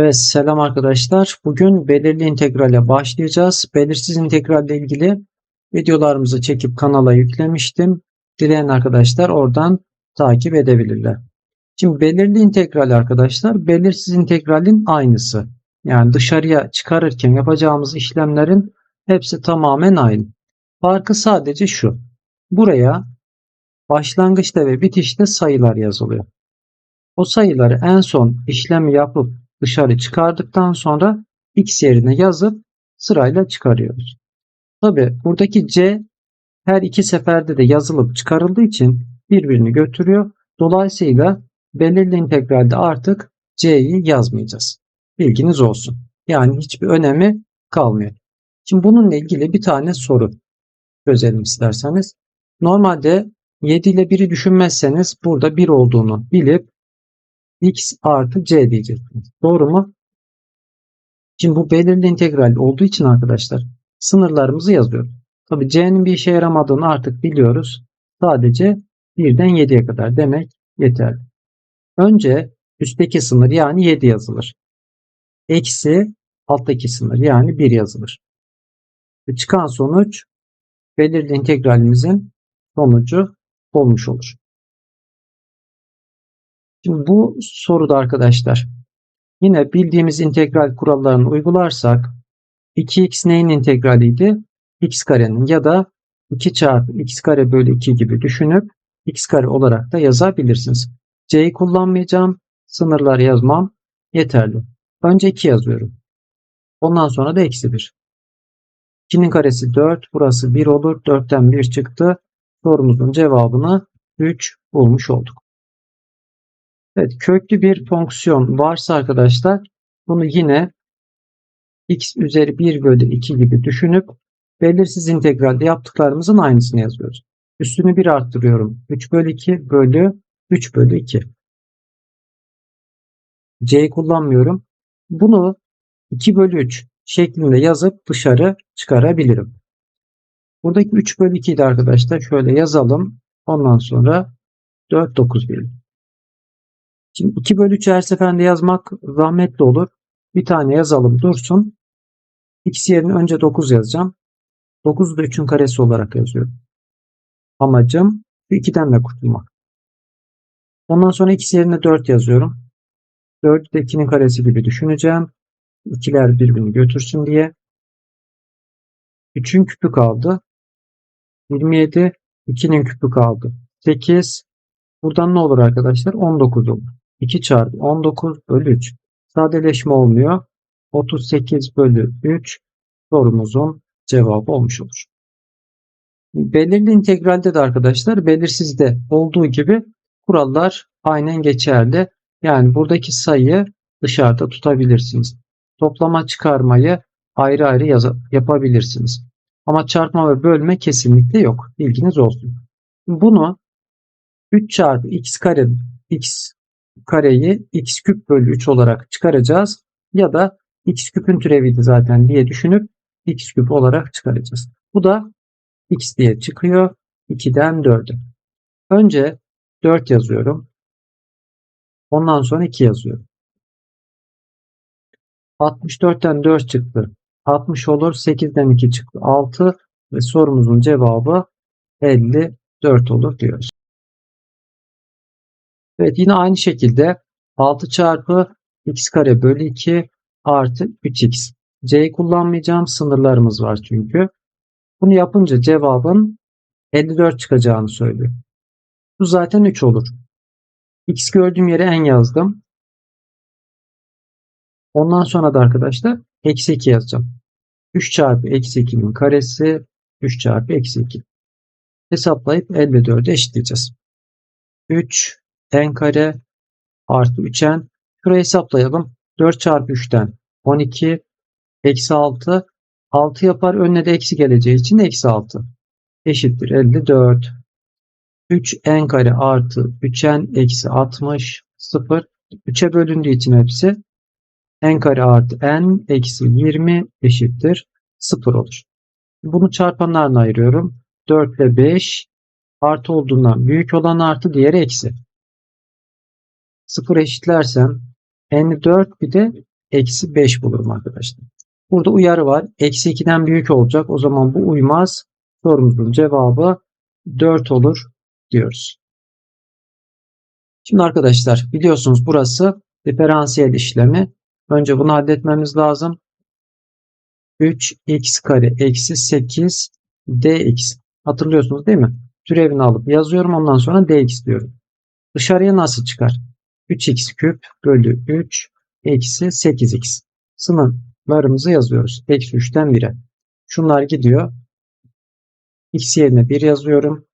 Evet selam arkadaşlar. Bugün belirli integrale başlayacağız. Belirsiz integralle ilgili videolarımızı çekip kanala yüklemiştim. Dileyen arkadaşlar oradan takip edebilirler. Şimdi belirli integral arkadaşlar belirsiz integralin aynısı. Yani dışarıya çıkarırken yapacağımız işlemlerin hepsi tamamen aynı. Farkı sadece şu. Buraya başlangıçta ve bitişte sayılar yazılıyor. O sayıları en son işlemi yapıp dışarı çıkardıktan sonra x yerine yazıp sırayla çıkarıyoruz. Tabi buradaki c her iki seferde de yazılıp çıkarıldığı için birbirini götürüyor. Dolayısıyla belirli integralde artık c'yi yazmayacağız. Bilginiz olsun. Yani hiçbir önemi kalmıyor. Şimdi bununla ilgili bir tane soru çözelim isterseniz. Normalde 7 ile 1'i düşünmezseniz burada 1 olduğunu bilip x artı c diyeceksiniz. Doğru mu? Şimdi bu belirli integral olduğu için arkadaşlar sınırlarımızı yazıyoruz. Tabi c'nin bir işe yaramadığını artık biliyoruz. Sadece 1'den 7'ye kadar demek yeterli. Önce üstteki sınır yani 7 yazılır. Eksi alttaki sınır yani 1 yazılır. Ve çıkan sonuç belirli integralimizin sonucu olmuş olur. Şimdi bu soruda arkadaşlar yine bildiğimiz integral kurallarını uygularsak 2x neyin integraliydi? x karenin ya da 2 çarpı x kare bölü 2 gibi düşünüp x kare olarak da yazabilirsiniz. c'yi kullanmayacağım. Sınırlar yazmam yeterli. Önce 2 yazıyorum. Ondan sonra da eksi 1. 2'nin karesi 4. Burası 1 olur. 4'ten 1 çıktı. Sorumuzun cevabını 3 bulmuş olduk. Evet, köklü bir fonksiyon varsa arkadaşlar bunu yine x üzeri 1 bölü 2 gibi düşünüp belirsiz integralde yaptıklarımızın aynısını yazıyoruz. Üstünü 1 arttırıyorum. 3 bölü 2 bölü 3 bölü 2. C'yi kullanmıyorum. Bunu 2 bölü 3 şeklinde yazıp dışarı çıkarabilirim. Buradaki 3 bölü 2'yi de arkadaşlar şöyle yazalım. Ondan sonra 4, 9 diyelim. Şimdi 2 bölü 3 her seferinde yazmak zahmetli olur. Bir tane yazalım dursun. X yerine önce 9 yazacağım. 9'u da 3'ün karesi olarak yazıyorum. Amacım bu 2'den de kurtulmak. Ondan sonra x yerine 4 yazıyorum. 4'ü de 2'nin karesi gibi düşüneceğim. İkiler birbirini götürsün diye. 3'ün küpü kaldı. 27. 2'nin küpü kaldı. 8. Buradan ne olur arkadaşlar? 19 olur. 2 çarpı 19 bölü 3. Sadeleşme olmuyor. 38 bölü 3 sorumuzun cevabı olmuş olur. Belirli integralde de arkadaşlar belirsizde olduğu gibi kurallar aynen geçerli. Yani buradaki sayıyı dışarıda tutabilirsiniz. Toplama çıkarmayı ayrı ayrı yapabilirsiniz. Ama çarpma ve bölme kesinlikle yok. Bilginiz olsun. Bunu 3 çarpı x kare x kareyi x küp bölü 3 olarak çıkaracağız. Ya da x küpün türeviydi zaten diye düşünüp x küp olarak çıkaracağız. Bu da x diye çıkıyor. 2'den 4'e. Önce 4 yazıyorum. Ondan sonra 2 yazıyorum. 64'ten 4 çıktı. 60 olur. 8'den 2 çıktı. 6 ve sorumuzun cevabı 54 olur diyoruz. Evet yine aynı şekilde 6 çarpı x kare bölü 2 artı 3x. C'yi kullanmayacağım sınırlarımız var çünkü. Bunu yapınca cevabın 54 çıkacağını söylüyor. Bu zaten 3 olur. X gördüğüm yere en yazdım. Ondan sonra da arkadaşlar eksi 2 yazacağım. 3 çarpı eksi 2'nin karesi 3 çarpı eksi 2. Hesaplayıp 54'e eşitleyeceğiz. 3 n kare artı 3n. Şurayı hesaplayalım. 4 çarpı 3'ten 12 eksi 6 6 yapar önüne de eksi geleceği için eksi 6 eşittir 54 3 n kare artı 3n eksi 60 0 3'e bölündüğü için hepsi n kare artı n eksi 20 eşittir 0 olur. Bunu çarpanlarına ayırıyorum. 4 ile 5 artı olduğundan büyük olan artı diğeri eksi. 0 eşitlersem n 4 bir de eksi 5 bulurum arkadaşlar. Burada uyarı var. Eksi 2'den büyük olacak. O zaman bu uymaz. Sorumuzun cevabı 4 olur diyoruz. Şimdi arkadaşlar biliyorsunuz burası diferansiyel işlemi. Önce bunu halletmemiz lazım. 3x kare eksi 8 dx. Hatırlıyorsunuz değil mi? Türevini alıp yazıyorum. Ondan sonra dx diyorum. Dışarıya nasıl çıkar? 3x küp bölü 3 eksi 8x. Sınırlarımızı yazıyoruz. Eksi 3'ten 1'e. Şunlar gidiyor. x yerine 1 yazıyorum.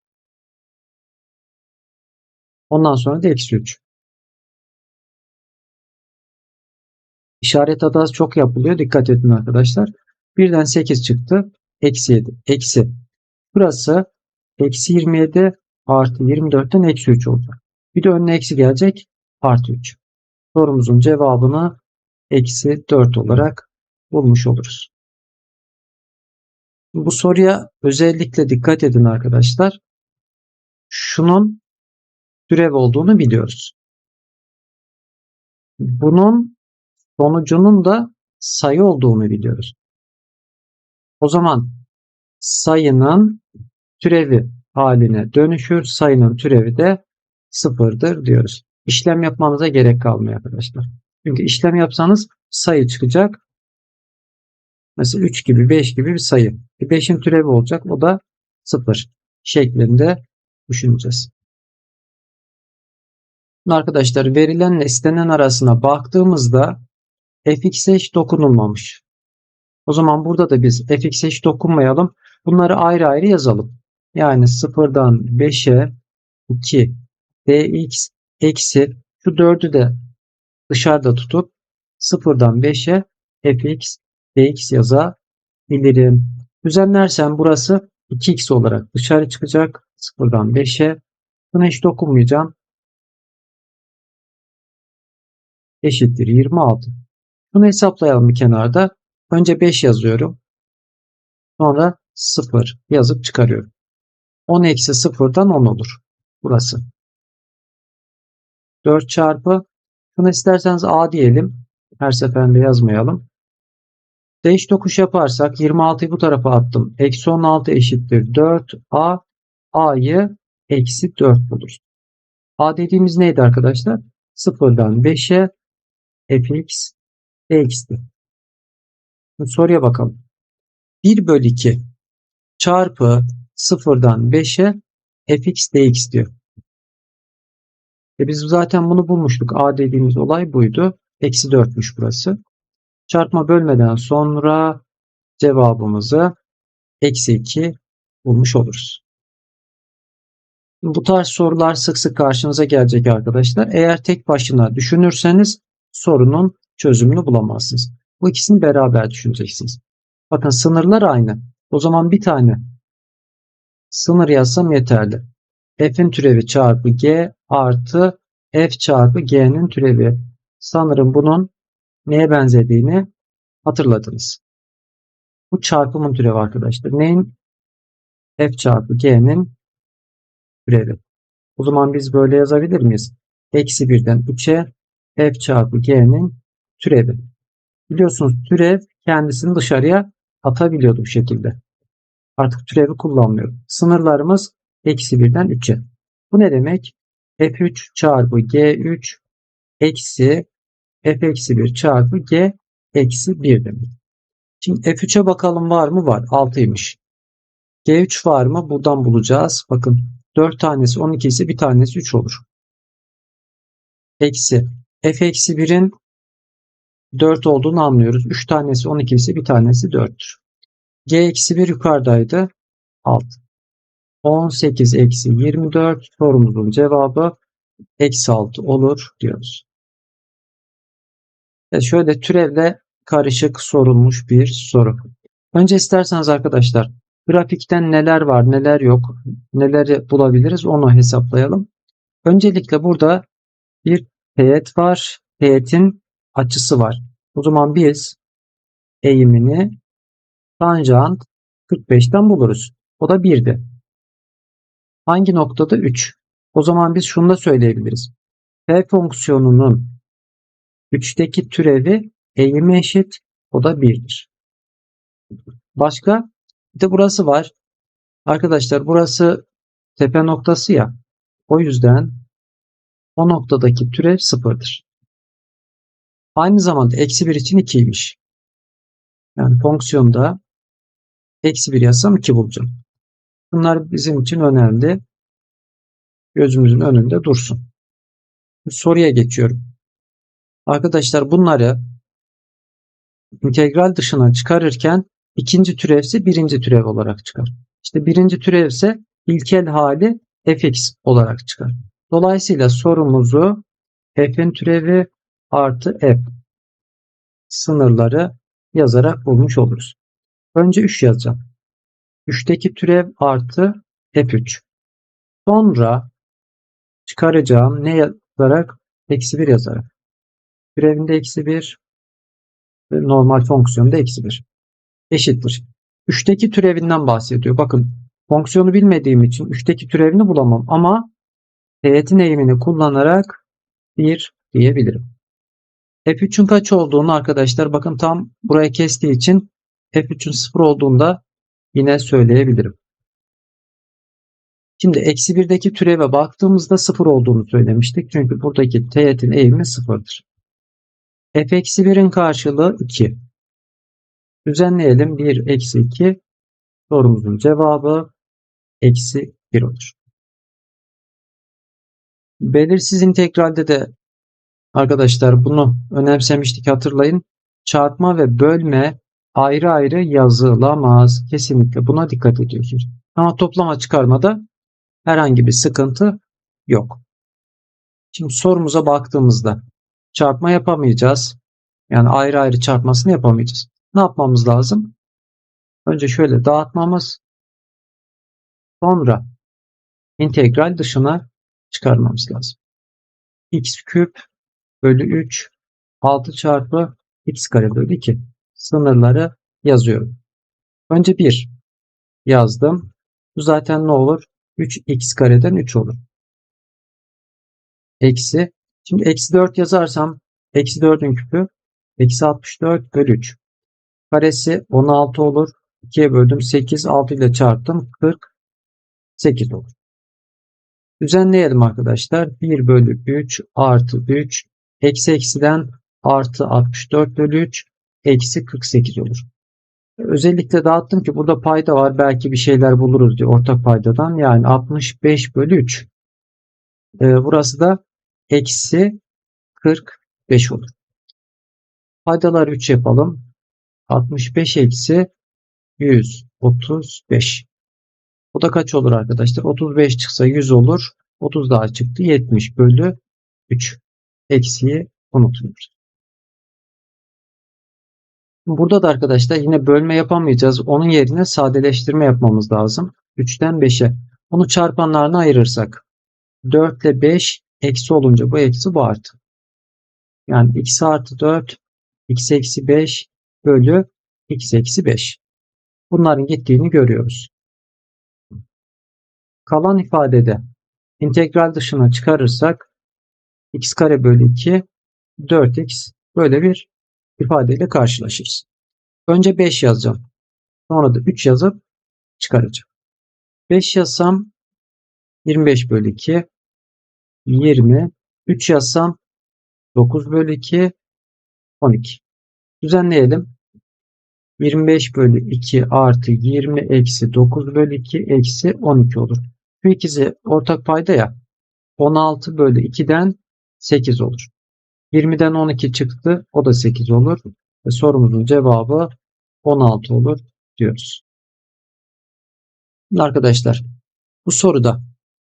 Ondan sonra da eksi 3. İşaret hatası çok yapılıyor. Dikkat edin arkadaşlar. Birden 8 çıktı. Eksi 7. Eksi. Burası eksi 27 artı 24'ten eksi 3 olacak. Bir de önüne eksi gelecek. Artı 3. Sorumuzun cevabını eksi 4 olarak bulmuş oluruz. Bu soruya özellikle dikkat edin arkadaşlar. Şunun türev olduğunu biliyoruz. Bunun sonucunun da sayı olduğunu biliyoruz. O zaman sayının türevi haline dönüşür. Sayının türevi de sıfırdır diyoruz. İşlem yapmanıza gerek kalmıyor arkadaşlar. Çünkü işlem yapsanız sayı çıkacak. Mesela 3 gibi 5 gibi bir sayı. 5'in türevi olacak. O da 0 şeklinde düşüneceğiz. Arkadaşlar verilenle istenen arasına baktığımızda fx'e hiç dokunulmamış. O zaman burada da biz fx'e hiç dokunmayalım. Bunları ayrı ayrı yazalım. Yani 0'dan 5'e 2 dx eksi şu 4'ü de dışarıda tutup 0'dan 5'e fx dx yazabilirim. Düzenlersem burası 2x olarak dışarı çıkacak. 0'dan 5'e. Buna hiç dokunmayacağım. Eşittir 26. Bunu hesaplayalım bir kenarda. Önce 5 yazıyorum. Sonra 0 yazıp çıkarıyorum. 10 eksi 0'dan 10 olur. Burası. 4 çarpı. Şunu isterseniz A diyelim. Her seferinde yazmayalım. Değiş tokuş yaparsak 26'yı bu tarafa attım. Eksi 16 eşittir 4A. A'yı eksi 4 buluruz. A dediğimiz neydi arkadaşlar? 0'dan 5'e fx dx'ti. Soruya bakalım. 1 bölü 2 çarpı 0'dan 5'e fx dx diyor. E biz zaten bunu bulmuştuk. A dediğimiz olay buydu. Eksi 4'müş burası. Çarpma bölmeden sonra cevabımızı eksi 2 bulmuş oluruz. Bu tarz sorular sık sık karşınıza gelecek arkadaşlar. Eğer tek başına düşünürseniz sorunun çözümünü bulamazsınız. Bu ikisini beraber düşüneceksiniz. Bakın sınırlar aynı. O zaman bir tane sınır yazsam yeterli. F'in türevi çarpı G artı F çarpı G'nin türevi. Sanırım bunun neye benzediğini hatırladınız. Bu çarpımın türevi arkadaşlar. Neyin? F çarpı G'nin türevi. O zaman biz böyle yazabilir miyiz? Eksi 1'den 3'e F çarpı G'nin türevi. Biliyorsunuz türev kendisini dışarıya atabiliyordu bu şekilde. Artık türevi kullanmıyorum. Sınırlarımız eksi 1'den 3'e. Bu ne demek? F3 çarpı G3 eksi F eksi 1 çarpı G eksi 1 demek. Şimdi F3'e bakalım var mı? Var. 6'ymış. G3 var mı? Buradan bulacağız. Bakın 4 tanesi 12 ise bir tanesi 3 olur. Eksi. F eksi 1'in 4 olduğunu anlıyoruz. 3 tanesi 12 ise bir tanesi 4'tür. G eksi 1 yukarıdaydı. 6. 18 eksi 24 sorumuzun cevabı eksi 6 olur diyoruz. Evet, şöyle türevle karışık sorulmuş bir soru. Önce isterseniz arkadaşlar grafikten neler var neler yok neleri bulabiliriz onu hesaplayalım. Öncelikle burada bir teğet var. Teğetin açısı var. O zaman biz eğimini tanjant 45'ten buluruz. O da 1'di. Hangi noktada? 3. O zaman biz şunu da söyleyebiliriz. F fonksiyonunun 3'teki türevi eğimi eşit. O da 1'dir. Başka? Bir de burası var. Arkadaşlar burası tepe noktası ya. O yüzden o noktadaki türev sıfırdır. Aynı zamanda eksi 1 için 2'ymiş. Yani fonksiyonda eksi 1 yazsam 2 bulacağım. Bunlar bizim için önemli. Gözümüzün önünde dursun. Soruya geçiyorum. Arkadaşlar bunları integral dışına çıkarırken ikinci türevse birinci türev olarak çıkar. İşte birinci türevse ilkel hali fx olarak çıkar. Dolayısıyla sorumuzu f'in türevi artı f sınırları yazarak bulmuş oluruz. Önce 3 yazacağım. 3'teki türev artı f3. Sonra çıkaracağım ne yazarak? Eksi 1 yazarak. Türevinde eksi 1 ve normal fonksiyonda eksi 1 eşittir. 3'teki türevinden bahsediyor. Bakın fonksiyonu bilmediğim için 3'teki türevini bulamam ama teğetin eğimini kullanarak 1 diyebilirim. F3'ün kaç olduğunu arkadaşlar bakın tam buraya kestiği için F3'ün 0 olduğunda yine söyleyebilirim. Şimdi eksi 1'deki türeve baktığımızda 0 olduğunu söylemiştik. Çünkü buradaki teğetin eğimi 0'dır. F eksi 1'in karşılığı 2. Düzenleyelim. 1 eksi 2 sorumuzun cevabı eksi 1 olur. Belirsiz integralde de arkadaşlar bunu önemsemiştik hatırlayın. Çarpma ve bölme ayrı ayrı yazılamaz. Kesinlikle buna dikkat ediyorsunuz. Ama toplama çıkarmada herhangi bir sıkıntı yok. Şimdi sorumuza baktığımızda çarpma yapamayacağız. Yani ayrı ayrı çarpmasını yapamayacağız. Ne yapmamız lazım? Önce şöyle dağıtmamız. Sonra integral dışına çıkarmamız lazım. x küp bölü 3 6 çarpı x kare bölü 2 sınırları yazıyorum. Önce 1 yazdım. Bu zaten ne olur? 3x kareden 3 olur. Eksi. Şimdi eksi 4 yazarsam eksi 4'ün küpü eksi 64 bölü 3. Karesi 16 olur. 2'ye böldüm 8. 6 ile çarptım. 48 olur. Düzenleyelim arkadaşlar. 1 bölü 3 artı 3 eksi eksiden artı 64 bölü 3 eksi 48 olur. Özellikle dağıttım ki burada payda var. Belki bir şeyler buluruz diye ortak paydadan. Yani 65 bölü 3. Ee, burası da eksi 45 olur. Paydalar 3 yapalım. 65 eksi 135. Bu da kaç olur arkadaşlar? 35 çıksa 100 olur. 30 daha çıktı. 70 bölü 3. Eksiği unutmuyoruz. Burada da arkadaşlar yine bölme yapamayacağız. Onun yerine sadeleştirme yapmamız lazım. 3'ten 5'e. Onu çarpanlarına ayırırsak 4 ile 5 eksi olunca bu eksi bu artı. Yani x artı 4 x eksi 5 bölü x eksi 5. Bunların gittiğini görüyoruz. Kalan ifadede integral dışına çıkarırsak x kare bölü 2 4x böyle bir ifadeyle karşılaşırız. Önce 5 yazacağım. Sonra da 3 yazıp çıkaracağım. 5 yazsam 25 bölü 2 20 3 yazsam 9 bölü 2 12. Düzenleyelim. 25 bölü 2 artı 20 eksi 9 bölü 2 eksi 12 olur. Şu ikisi ortak payda ya. 16 bölü 2'den 8 olur. 20'den 12 çıktı. O da 8 olur. Ve sorumuzun cevabı 16 olur diyoruz. Arkadaşlar bu soruda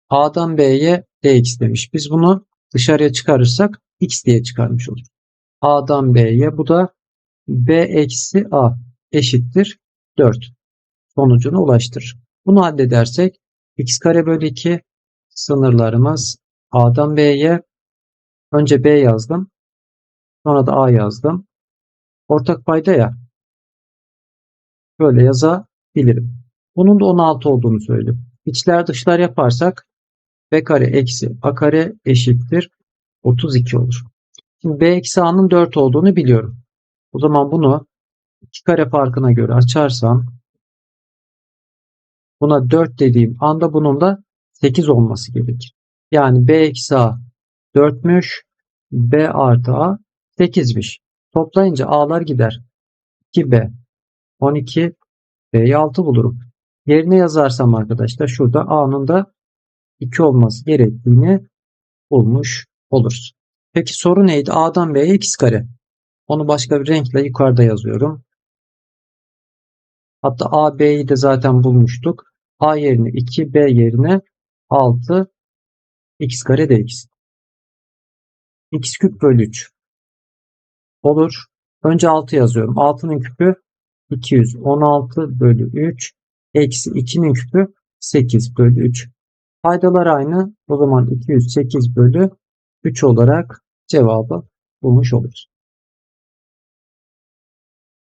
A'dan B'ye dx demiş. Biz bunu dışarıya çıkarırsak x diye çıkarmış olur. A'dan B'ye bu da B eksi A eşittir 4 sonucuna ulaştırır. Bunu halledersek x kare bölü 2 sınırlarımız A'dan B'ye önce B yazdım. Sonra da A yazdım. Ortak payda ya. Böyle yazabilirim. Bunun da 16 olduğunu söyleyeyim. İçler dışlar yaparsak B kare eksi A kare eşittir 32 olur. Şimdi B eksi A'nın 4 olduğunu biliyorum. O zaman bunu iki kare farkına göre açarsam buna 4 dediğim anda bunun da 8 olması gerekir. Yani b eksi a 4'müş. b artı a 8'miş. Toplayınca a'lar gider. 2b 12 b'yi 6 bulurum. Yerine yazarsam arkadaşlar şurada a'nın da 2 olması gerektiğini bulmuş oluruz. Peki soru neydi? A'dan B'ye x kare. Onu başka bir renkle yukarıda yazıyorum. Hatta A, B'yi de zaten bulmuştuk. A yerine 2, B yerine 6, x kare dx. x küp bölü 3. Olur. Önce 6 yazıyorum. 6'nın küpü 216 bölü 3. Eksi 2'nin küpü 8 bölü 3. Paydalar aynı. O zaman 208 bölü 3 olarak cevabı bulmuş oluruz.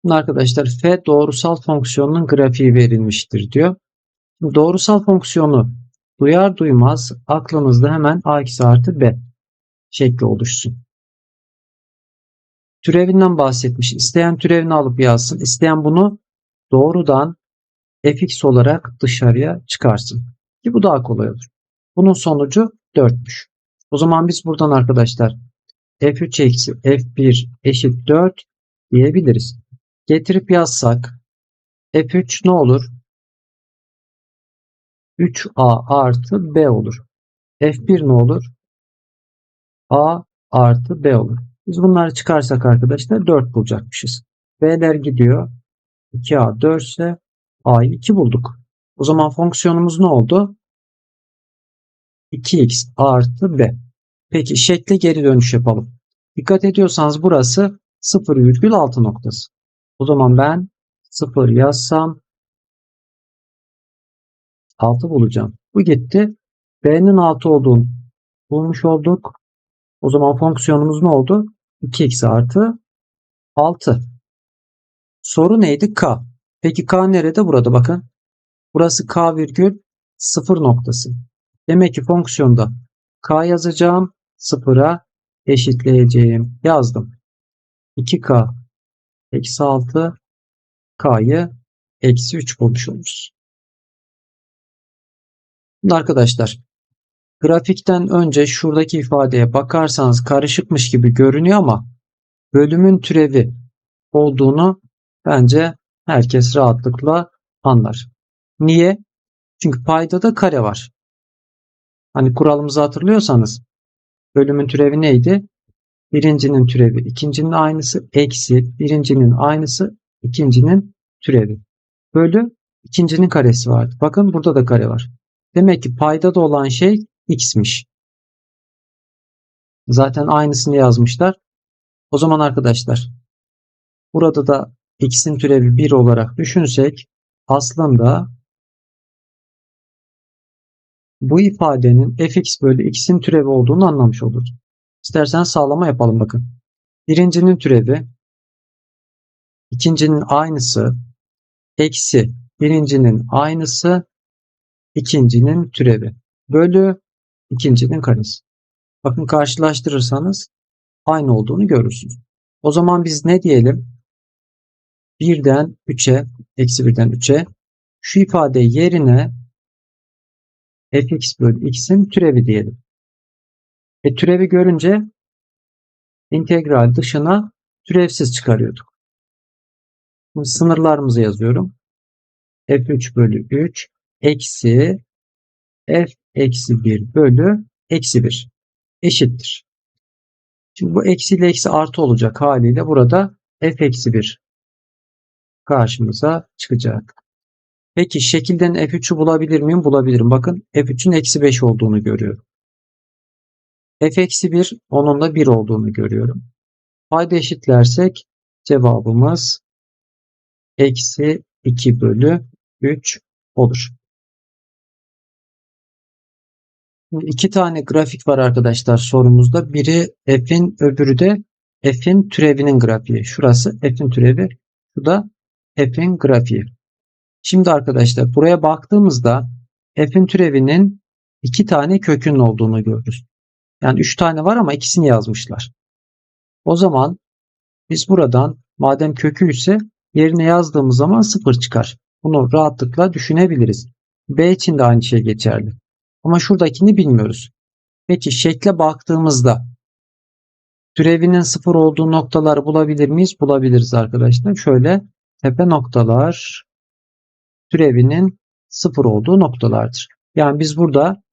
Arkadaşlar f doğrusal fonksiyonunun grafiği verilmiştir diyor. Doğrusal fonksiyonu duyar duymaz aklınızda hemen a eksi artı b şekli oluşsun. Türevinden bahsetmiş. İsteyen türevini alıp yazsın. İsteyen bunu doğrudan fx olarak dışarıya çıkarsın. Ki bu daha kolay olur. Bunun sonucu 4'müş. O zaman biz buradan arkadaşlar f3 eksi f1 eşit 4 diyebiliriz. Getirip yazsak f3 ne olur? 3a artı b olur. f1 ne olur? a artı b olur. Biz bunları çıkarsak arkadaşlar 4 bulacakmışız. b'ler gidiyor. 2a 4 ise a'yı 2 bulduk. O zaman fonksiyonumuz ne oldu? 2x artı b. Peki şekle geri dönüş yapalım. Dikkat ediyorsanız burası 0,6 noktası. O zaman ben 0 yazsam 6 bulacağım. Bu gitti. B'nin 6 olduğunu bulmuş olduk. O zaman fonksiyonumuz ne oldu? 2x artı 6. Soru neydi? K. Peki K nerede? Burada bakın. Burası K virgül 0 noktası. Demek ki fonksiyonda K yazacağım. 0'a eşitleyeceğim. Yazdım. 2K eksi 6 K'yı eksi 3 bulmuş oluruz. Şimdi arkadaşlar grafikten önce şuradaki ifadeye bakarsanız karışıkmış gibi görünüyor ama bölümün türevi olduğunu bence herkes rahatlıkla anlar. Niye? Çünkü paydada kare var. Hani kuralımızı hatırlıyorsanız bölümün türevi neydi? Birincinin türevi ikincinin aynısı eksi birincinin aynısı ikincinin türevi. Bölü ikincinin karesi vardı. Bakın burada da kare var. Demek ki paydada olan şey x'miş. Zaten aynısını yazmışlar. O zaman arkadaşlar burada da x'in türevi 1 olarak düşünsek aslında bu ifadenin fx bölü x'in türevi olduğunu anlamış oluruz. İstersen sağlama yapalım bakın. Birincinin türevi ikincinin aynısı eksi birincinin aynısı ikincinin türevi bölü ikincinin karesi. Bakın karşılaştırırsanız aynı olduğunu görürsünüz. O zaman biz ne diyelim? 1'den 3'e eksi 1'den 3'e şu ifade yerine fx bölü x'in türevi diyelim. E türevi görünce integral dışına türevsiz çıkarıyorduk. Şimdi sınırlarımızı yazıyorum. f3 bölü 3 eksi f eksi 1 bölü eksi 1 eşittir. Şimdi bu eksi ile eksi artı olacak haliyle burada f eksi 1 karşımıza çıkacak. Peki şekilden f3'ü bulabilir miyim? Bulabilirim. Bakın f3'ün eksi 5 olduğunu görüyorum f eksi 1 onun da 1 olduğunu görüyorum. Payda eşitlersek cevabımız eksi 2 bölü 3 olur. İki tane grafik var arkadaşlar sorumuzda. Biri f'in öbürü de f'in türevinin grafiği. Şurası f'in türevi. Şu da f'in grafiği. Şimdi arkadaşlar buraya baktığımızda f'in türevinin iki tane kökün olduğunu görürüz. Yani 3 tane var ama ikisini yazmışlar. O zaman biz buradan Madem kökü ise yerine yazdığımız zaman 0 çıkar. Bunu rahatlıkla düşünebiliriz. B için de aynı şey geçerli. Ama şuradakini bilmiyoruz. Peki şekle baktığımızda türevinin 0 olduğu noktaları bulabilir miyiz? Bulabiliriz arkadaşlar. Şöyle tepe noktalar türevinin 0 olduğu noktalardır. Yani biz burada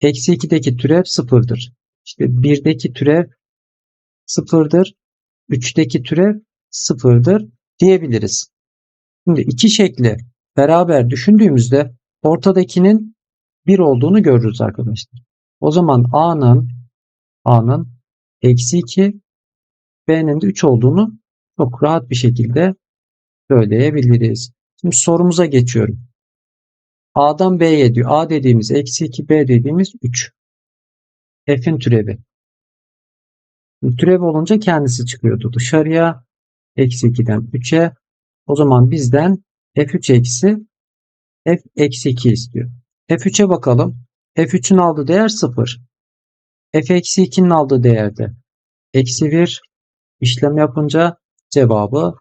eksi 2'deki türev 0'dır. İşte 1'deki türev 0'dır. 3'teki türev 0'dır diyebiliriz. Şimdi iki şekli beraber düşündüğümüzde ortadakinin 1 olduğunu görürüz arkadaşlar. O zaman A'nın A'nın eksi 2 B'nin de 3 olduğunu çok rahat bir şekilde söyleyebiliriz. Şimdi sorumuza geçiyorum. A'dan B'ye diyor. A dediğimiz eksi 2 B dediğimiz 3. F'in türevi. Türev olunca kendisi çıkıyordu dışarıya. Eksi 2'den 3'e. O zaman bizden F3 eksi F eksi 2 istiyor. F3'e bakalım. F3'ün aldığı değer 0. F eksi 2'nin aldığı değerde eksi 1 işlem yapınca cevabı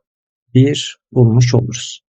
1 bulmuş oluruz.